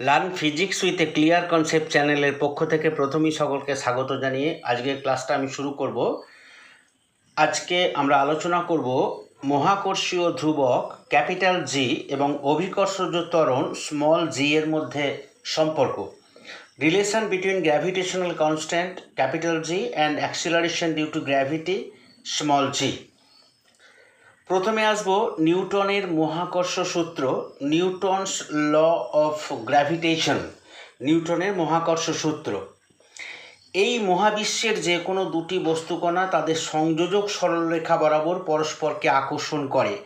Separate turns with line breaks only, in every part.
Learn physics with a clear concept চ্যানেলের পক্ষ থেকে প্রথমেই সকলকে স্বাগত জানিয়ে আজকের ক্লাসটা আমি শুরু করব। আজকে আমরা আলোচনা করব মহাকর্ষীয় ধ্রুবক ক্যাপিটাল জি এবং অভিকর্ষজ ত্বরণ স্মল জি এর মধ্যে সম্পর্ক। Relation between gravitational constant capital G and acceleration due to gravity small G প্রথমে আসব নিউটনের মহাকর্ষ সূত্র, নিউটনস ল অফ গ্র্যাভিটেশন, নিউটনের মহাকর্ষ সূত্র। এই মহাবিশ্বের যে কোনো দুটি বস্তুকণা তাদের সংযোজক সরলরেখা বরাবর পরস্পরকে আকর্ষণ করে।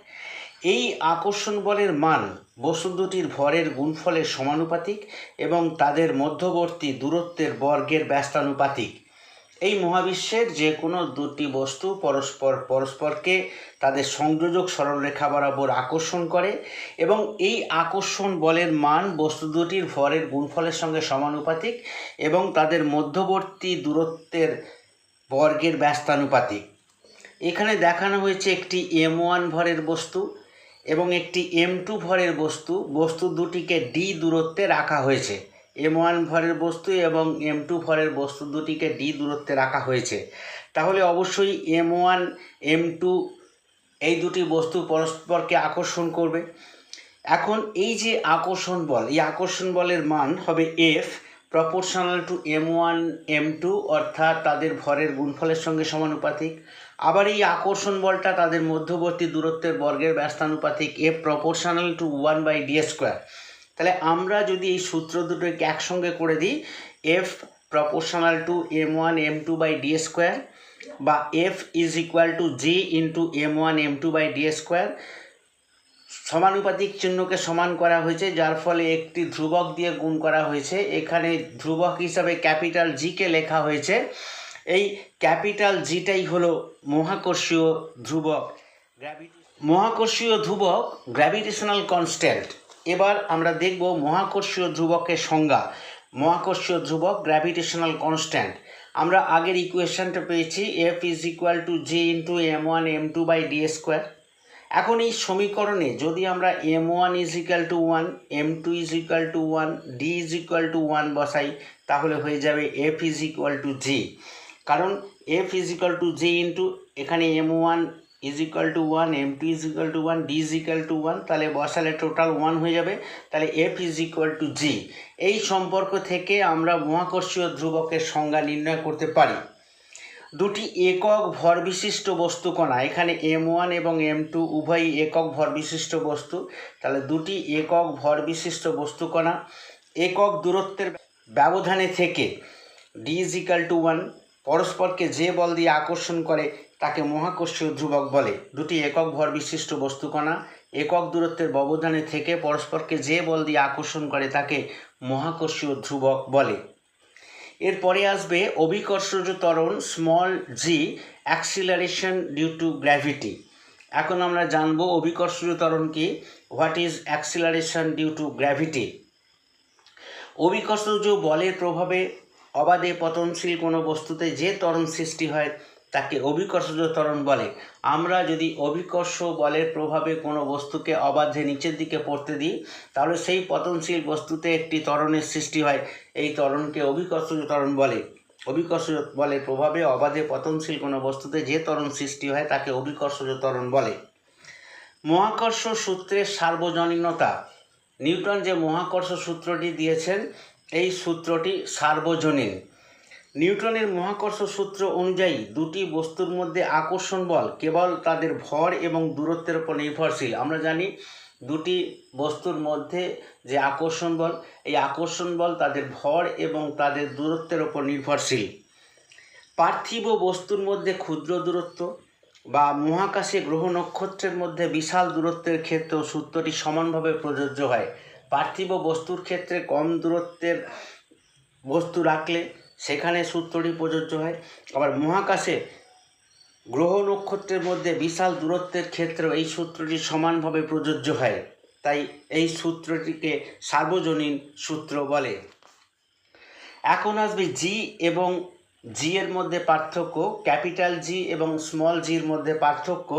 এই আকর্ষণ বলের মান বস্তু দুটির ভরের গুণফলের সমানুপাতিক এবং তাদের মধ্যবর্তী দূরত্বের বর্গের ব্যস্তানুপাতিক। এই মহাবিশ্বের যে কোনো দুটি বস্তু পরস্পর পরস্পরকে তাদের সংযোজক সরলরেখা বরাবর আকর্ষণ করে এবং এই আকর্ষণ বলের মান বস্তু দুটির ভরের গুণফলের সঙ্গে সমানুপাতিক এবং তাদের মধ্যবর্তী দূরত্বের বর্গের ব্যস্তানুপাতিক। এখানে দেখানো হয়েছে একটি এম ওয়ান ভরের বস্তু এবং একটি এম টু ভরের বস্তু। বস্তু দুটিকে ডি দূরত্বে রাখা হয়েছে। এম ওয়ান ভরের বস্তু এবং এম টু ভরের বস্তু দুটিকে ডি দূরত্বে রাখা হয়েছে। তাহলে অবশ্যই এম ওয়ান এম টু এই দুটি বস্তু পরস্পরকে আকর্ষণ করবে। এখন এই যে আকর্ষণ বল, এই আকর্ষণ বলের মান হবে F proportional to M one M two অর্থাৎ তাদের ভরের গুণফলের সঙ্গে সমানুপাতিক। আবার এই আকর্ষণ বলটা তাদের মধ্যবর্তী দূরত্বের বর্গের ব্যস্তানুপাতিক F proportional to one by D square তাহলে আমরা যদি এই সূত্র দুটোকে একসঙ্গে করে দিই F proportional to M one M two by D square বা F is equal to G into M one M two by D square সমানুপাতিক চিহ্নকে সমান করা হয়েছে, যার ফলে একটি ধ্রুবক দিয়ে গুণ করা হয়েছে। এখানে ধ্রুবক হিসাবে ক্যাপিটাল জিকে লেখা হয়েছে। এই ক্যাপিটাল জিটাই হলো মহাকর্ষীয় ধ্রুবক। গ্র্যাভিটি মহাকর্ষীয় ধ্রুবক গ্র্যাভিটেশনাল কনস্ট্যান্ট এবার আমরা দেখব মহাকর্ষীয় ধ্রুবকের সংজ্ঞা, মহাকর্ষীয় ধ্রুবক গ্র্যাভিটেশনাল কনস্ট্যান্ট আমরা আগের ইকুয়েশনটা পেয়েছি F is equal to G into M one M two by D square এখন এই সমীকরণে যদি আমরা M one is equal to one M two is equal to one D is equal to one বসাই, তাহলে হয়ে যাবে F is equal to G কারণ F is equal to G into এখানে M one is equal to one M two is equal to one D is equal to one তাহলে বসালে total one হয়ে যাবে। তাহলে F is equal to G এই সম্পর্ক থেকে আমরা মহাকর্ষীয় ধ্রুবকের সংজ্ঞা নির্ণয় করতে পারি। দুটি একক ভর বিশিষ্ট বস্তু কণা, এখানে এম ওয়ান এবং এম টু উভয়ই একক ভর বিশিষ্ট বস্তু। তাহলে দুটি একক ভর বিশিষ্ট বস্তু কণা, একক দূরত্বের ব্যবধানে থেকে D is equal to one পরস্পরকে যে বল দিয়ে আকর্ষণ করে তাকে মহাকর্ষীয় ধ্রুবক বলে। দুটি একক ভর বিশিষ্ট বস্তু কণা একক দূরত্বের ব্যবধানে থেকে পরস্পরকে যে বল দিয়ে আকর্ষণ করে তাকে মহাকর্ষীয় ধ্রুবক বলে। এরপরে আসবে অভিকর্ষজ ত্বরণ small G acceleration due to gravity এখন আমরা জানব অভিকর্ষজ ত্বরণ কি what is acceleration due to gravity অভিকর্ষজ বলের প্রভাবে অবাধে পতনশীল কোনো বস্তুতে যে ত্বরণ সৃষ্টি হয় তাকে অভিকর্ষজ ত্বরণ বলে। আমরা যদি অভিকর্ষ বলের প্রভাবে কোনো বস্তুকে অবাধে নিচের দিকে পড়তে দিই, তাহলে সেই পতনশীল বস্তুতে একটি ত্বরণের সৃষ্টি হয়। এই ত্বরণকে অভিকর্ষজ ত্বরণ বলে। অভিকর্ষ বলের প্রভাবে অবাধে পতনশীল কোনো বস্তুতে যে ত্বরণ সৃষ্টি হয়, তাকে অভিকর্ষজ ত্বরণ বলে। মহাকর্ষ সূত্রের সার্বজনীনতা। নিউটন যে মহাকর্ষ সূত্রটি দিয়েছেন, এই সূত্রটি সার্বজনীন। নিউটনের মহাকর্ষ সূত্র অনুযায়ী দুটি বস্তুর মধ্যে আকর্ষণ বল কেবল তাদের ভর এবং দূরত্বের উপর নির্ভরশীল। আমরা জানি দুটি বস্তুর মধ্যে যে আকর্ষণ বল, এই আকর্ষণ বল তাদের ভর এবং তাদের দূরত্বের উপর নির্ভরশীল। পার্থিব বস্তুর মধ্যে ক্ষুদ্র দূরত্ব বা মহাকাশে গ্রহ নক্ষত্রের মধ্যে বিশাল দূরত্বের ক্ষেত্রেও সূত্রটি সমানভাবে প্রযোজ্য হয়। পার্থিব বস্তুর ক্ষেত্রে কম দূরত্বের বস্তু রাখলে সেখানে সূত্রটি প্রযোজ্য হয়। আবার মহাকাশে গ্রহ নক্ষত্রের মধ্যে বিশাল দূরত্বের ক্ষেত্রেও এই সূত্রটি সমানভাবে প্রযোজ্য হয়। তাই এই সূত্রটিকে সার্বজনীন সূত্র বলে। এখন আসবে জি এবং জি এর মধ্যে পার্থক্য, ক্যাপিটাল জি এবং স্মল জির মধ্যে পার্থক্য,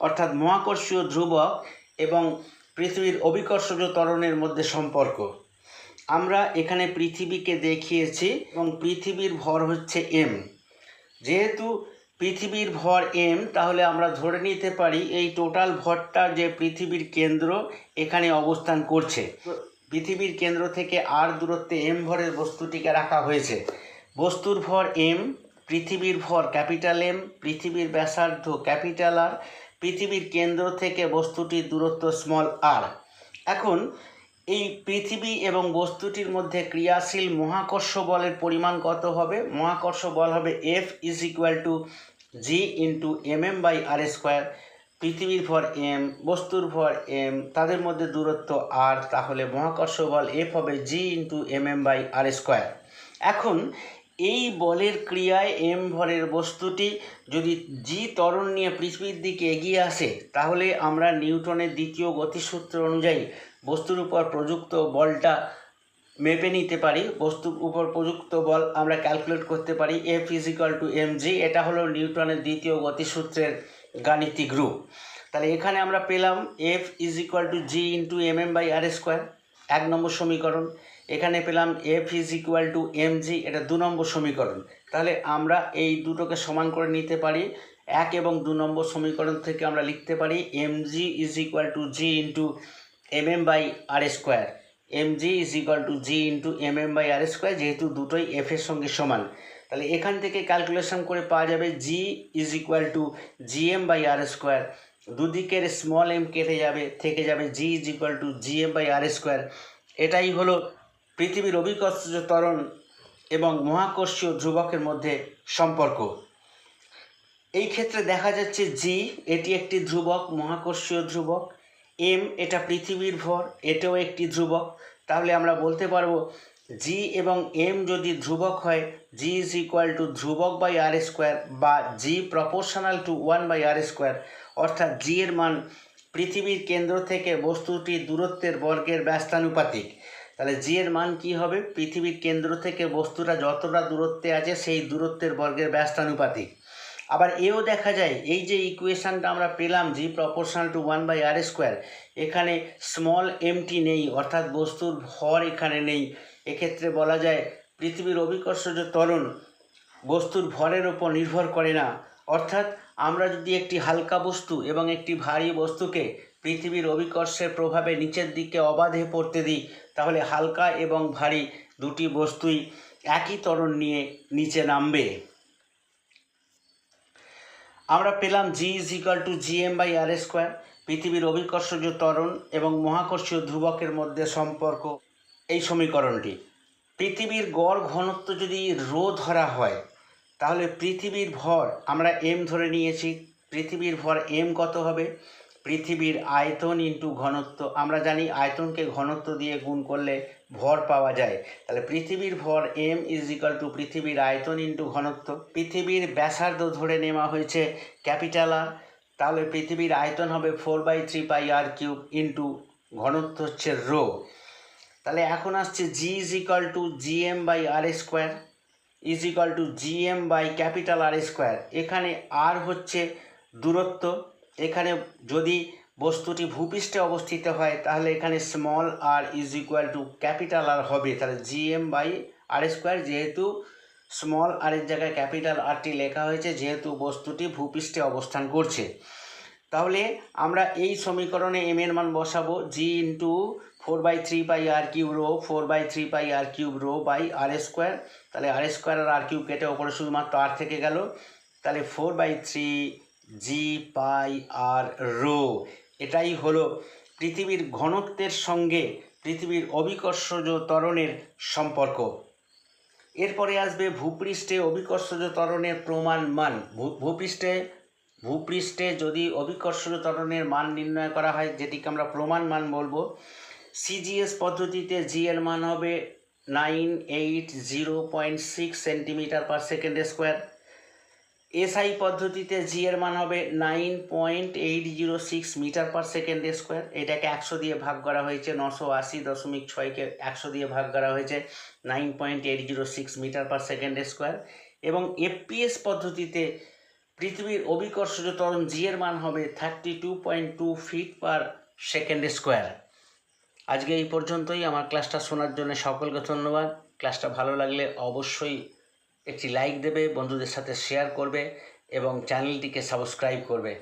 অর্থাৎ মহাকর্ষীয় ধ্রুবক এবং পৃথিবীর অভিকর্ষজ ত্বরণের মধ্যে সম্পর্ক। আমরা এখানে পৃথিবীকে দেখিয়েছি এবং পৃথিবীর ভর হচ্ছে এম যেহেতু পৃথিবীর ভর এম তাহলে আমরা ধরে নিতে পারি এই টোটাল ভরটা যে পৃথিবীর কেন্দ্র এখানে অবস্থান করছে। পৃথিবীর কেন্দ্র থেকে আর দূরত্বে এম ভরের বস্তুটিকে রাখা হয়েছে। বস্তুর ভর এম পৃথিবীর ভর ক্যাপিটাল এম পৃথিবীর ব্যাসার্ধ ক্যাপিটাল আর পৃথিবীর কেন্দ্র থেকে বস্তুটির দূরত্ব স্মল আর এখন এই পৃথিবী এবং বস্তুটির মধ্যে ক্রিয়াশীল মহাকর্ষ বলের পরিমাণ কত হবে? মহাকর্ষ বল হবে F is equal to G into M M by R square পৃথিবীর ভর এম বস্তুর ভর এম তাদের মধ্যে দূরত্ব আর তাহলে মহাকর্ষ বল এফ হবে G into M M by R square এখন, এই বলের ক্রিয়ায় এম ভরের বস্তুটি যদি জি ত্বরণ নিয়ে পৃথিবীর দিকে এগিয়ে আসে, তাহলে আমরা নিউটনের দ্বিতীয় গতিসূত্র অনুযায়ী বস্তুর উপর প্রযুক্ত বলটা মেপে নিতে পারি। বস্তুর উপর প্রযুক্ত বল আমরা ক্যালকুলেট করতে পারি। F is equal to M G এটা হলো নিউটনের দ্বিতীয় গতিসূত্রের গাণিতিক রূপ। তাহলে এখানে আমরা পেলাম F is equal to G into M M by R square এক নম্বর সমীকরণ। এখানে পেলাম F is equal to M G এটা দু নম্বর সমীকরণ। তাহলে আমরা এই দুটোকে সমান করে নিতে পারি। এক এবং দু নম্বর সমীকরণ থেকে আমরা লিখতে পারি M G is equal to G into M M by R square M G is equal to G into M M by R square যেহেতু দুটোই এফ এর সঙ্গে সমান। তাহলে এখান থেকে ক্যালকুলেশন করে পাওয়া যাবে G is equal to G M by R square দুদিকের small M কেটে যাবে, থেকে যাবে G is equal to G M by R square এটাই হলো পৃথিবীর অভিকর্ষজ ত্বরণ এবং মহাকর্ষীয় ধ্রুবকের মধ্যে সম্পর্ক। এই ক্ষেত্রে দেখা যাচ্ছে জি এটি একটি ধ্রুবক, মহাকর্ষীয় ধ্রুবক। এম এটা পৃথিবীর ভর, এটাও একটি ধ্রুবক। তাহলে আমরা বলতে পারব জি এবং এম যদি ধ্রুবক হয় জি ইজ ইকুয়াল টু ধ্রুবক বাই আর স্কোয়ার বা G proportional to one by R square অর্থাৎ জি এর মান পৃথিবীর কেন্দ্র থেকে বস্তুটির দূরত্বের বর্গের ব্যস্তানুপাতিক। তাহলে জি এর মান কি হবে? পৃথিবীর কেন্দ্র থেকে বস্তুটা যতটা দূরত্বে আছে, সেই দূরত্বের বর্গের ব্যস্তানুপাতিক। আবার এও দেখা যায়, এই যে ইকুয়েশানটা আমরা পেলাম G proportional to one by R square এখানে স্মল এমটি নেই, অর্থাৎ বস্তুর ভর এখানে নেই। এক্ষেত্রে বলা যায়, পৃথিবীর অভিকর্ষজ ত্বরণ, বস্তুর ভরের ওপর নির্ভর করে না। অর্থাৎ আমরা যদি একটি হালকা বস্তু এবং একটি ভারী বস্তুকে পৃথিবীর অভিকর্ষের প্রভাবে নিচের দিকে অবাধে পড়তে দিই, তাহলে হালকা এবং ভারী দুটি বস্তুই একই ত্বরণ নিয়ে নিচে নামবে। আমরা পেলাম G is equal to G M by R square পৃথিবীর অভিকর্ষজ ত্বরণ এবং মহাকর্ষীয় ধ্রুবকের মধ্যে সম্পর্ক এই সমীকরণটি। পৃথিবীর গড় ঘনত্ব যদি রো ধরা হয়, তাহলে পৃথিবীর ভর আমরা এম ধরে নিয়েছি। পৃথিবীর ভর এম কত হবে? পৃথিবীর আয়তন ইন্টু ঘনত্ব। আমরা জানি আয়তনকে ঘনত্ব দিয়ে গুণ করলে ভর পাওয়া যায়। তাহলে পৃথিবীর ভর এম ইজ ইকাল টু পৃথিবীর আয়তন ইন্টু ঘনত্ব। পৃথিবীর ব্যাসার্ধ ধরে নেওয়া হয়েছে ক্যাপিটাল আর তাহলে পৃথিবীর আয়তন হবে four by three pi R cube into ঘনত্ব হচ্ছে রো তাহলে এখন আসছে G is equal to G M by R square is equal to G M by capital R square এখানে আর হচ্ছে দূরত্ব। এখানে যদি বস্তুটি ভূপৃষ্ঠে অবস্থিত হয়, তাহলে এখানে small R is equal to capital R হবে। তাহলে G M by R square যেহেতু স্মল আর আরের জায়গায় ক্যাপিটাল আরটি লেখা হয়েছে, যেহেতু বস্তুটি ভূপৃষ্ঠে অবস্থান করছে। তাহলে আমরা এই সমীকরণে এম এর মান বসাবো G into four by three pi R cube rho four by three pi R cube rho by R square তাহলে আর স্কোয়ার আর আর কিউব কেটে ওপরে শুধুমাত্র আর থেকে গেল। তাহলে four by three G pi R rho এটাই হলো পৃথিবীর ঘনত্বের সঙ্গে পৃথিবীর অভিকর্ষজ ত্বরণের সম্পর্ক। এরপরে আসবে ভূপৃষ্ঠে অভিকর্ষজ ত্বরণের প্রমাণ মান। ভূপৃষ্ঠে ভূপৃষ্ঠে যদি অভিকর্ষজ ত্বরণের মান নির্ণয় করা হয়, যেটিকে আমরা প্রমাণ মান বলব সিজিএস পদ্ধতিতে জিএল মান হবে nine eight zero point six centimetre per second square. SI পদ্ধতিতে জি এর মান হবে nine point eight zero six metre per second square এটাকে একশো দিয়ে ভাগ করা হয়েছে, নশো আশি দশমিক ছয়কে একশো দিয়ে ভাগ করা হয়েছে nine point eight zero six metre per second square এবং এফপিএস পদ্ধতিতে পৃথিবীর অভিকর্ষজ ত্বরণ জি এর মান হবে thirty two point two feet per second square আজকে এই পর্যন্তই, আমার ক্লাসটা শোনার জন্য সকলকে ধন্যবাদ। ক্লাসটা ভালো লাগলে অবশ্যই একটি লাইক দেবে, বন্ধুদের সাথে শেয়ার করবে এবং চ্যানেলটিকে সাবস্ক্রাইব করবে।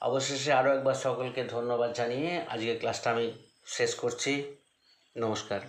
অবশেষে আরও একবার সকলকে ধন্যবাদ জানিয়ে আজকের ক্লাসটা আমি শেষ করছি। নমস্কার।